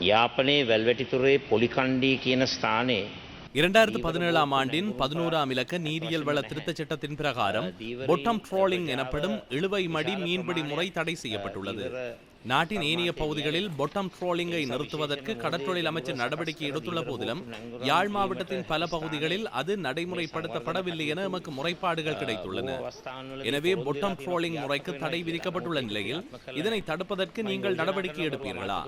යාපනයේ වැල්වැටිතුරේ පොලිකණ්ඩී කියන ස්ථානයේ இரண்டாயிரத்து பதினேழாம் ஆண்டின் பதினோராம் இலக்க நீரியல் வள திருத்தச் சட்டத்தின் பிரகாரம் பொட்டம் ட்ரோலிங் எனப்படும் இழுவை மடி மீன்பிடி முறை தடை செய்யப்பட்டுள்ளது நாட்டின் ஏனைய பகுதிகளில் பொட்டம் ட்ரோலிங்கை நிறுத்துவதற்கு கடற்றொழில் அமைச்சர் நடவடிக்கை எடுத்துள்ள போதிலும் யாழ் மாவட்டத்தின் பல பகுதிகளில் அது நடைமுறைப்படுத்தப்படவில்லை என எமக்கு முறைப்பாடுகள் கிடைத்துள்ளன. எனவே பொட்டம் ட்ரோலிங் முறைக்கு தடை விதிக்கப்பட்டுள்ள நிலையில் இதனை தடுப்பதற்கு நீங்கள் நடவடிக்கை எடுப்பீர்களா?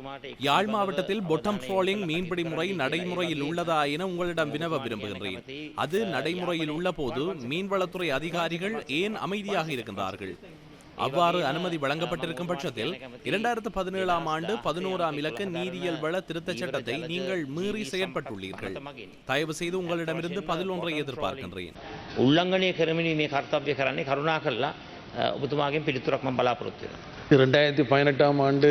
யாழ் மாவட்டத்தில் பொட்டம் ட்ரோலிங் மீன்பிடி முறை நடைமுறையில் உள்ளதா என உங்களிடம் வினவ விரும்புகின்றேன். அது நடைமுறையில் உள்ள போது மீன்வளத்துறை அதிகாரிகள் ஏன் அமைதியாக இருக்கின்றார்கள்? அவ்வாறு அனுமதி வழங்கப்பட்டிருக்கும் பட்சத்தில் இரண்டாயிரத்து பதினேழாம் ஆண்டு பதினோராம் இலக்க நீதியியல் வள திருத்த சட்டத்தை நீங்கள் மீறி செயற்பட்டுள்ளீர்கள். தயவு செய்து உங்களிடமிருந்து பதில் ஒன்றை எதிர்பார்க்கின்றேன். உள்ளங்கனிய கருமினி கர்த்தவிய கரணி கருணாகல்லாம் உபுத்துமாகையும் பிடித்துறக்கம் பலாபுரத்தினர் இரண்டாயிரத்தி பதினெட்டாம் ஆண்டு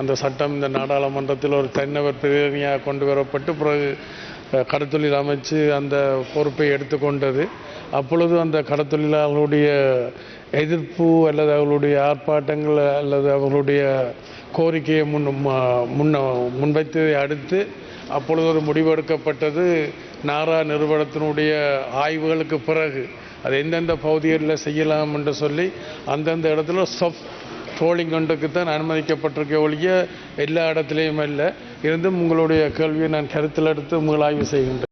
அந்த சட்டம் இந்த நாடாளுமன்றத்தில் ஒரு தனிநபர் பிரதிநிதியாக கொண்டு வரப்பட்டு பிறகு கடத்தொழில் அமைச்சு அந்த பொறுப்பை எடுத்துக்கொண்டது. அப்பொழுது அந்த கடத்தொழிலாளர்களுடைய எதிர்ப்பு அல்லது அவர்களுடைய ஆர்ப்பாட்டங்கள் அல்லது அவர்களுடைய கோரிக்கையை முன் முன்ன முன்வைத்ததை அடுத்து அப்பொழுது ஒரு முடிவெடுக்கப்பட்டது. நாரா நிறுவனத்தினுடைய ஆய்வுகளுக்கு பிறகு அது எந்தெந்த பகுதிகளில் செய்யலாம் என்று சொல்லி அந்தந்த இடத்துல சாஃப்ட் ட்ரோலிங் கண்டுக்கு தான் அனுமதிக்கப்பட்டிருக்க ஒழிய எல்லா இடத்துலையும் இல்லை இருந்தும் உங்களுடைய கேள்வியை நான் கருத்தில் எடுத்து உங்கள் ஆய்வு செய்கின்றேன்.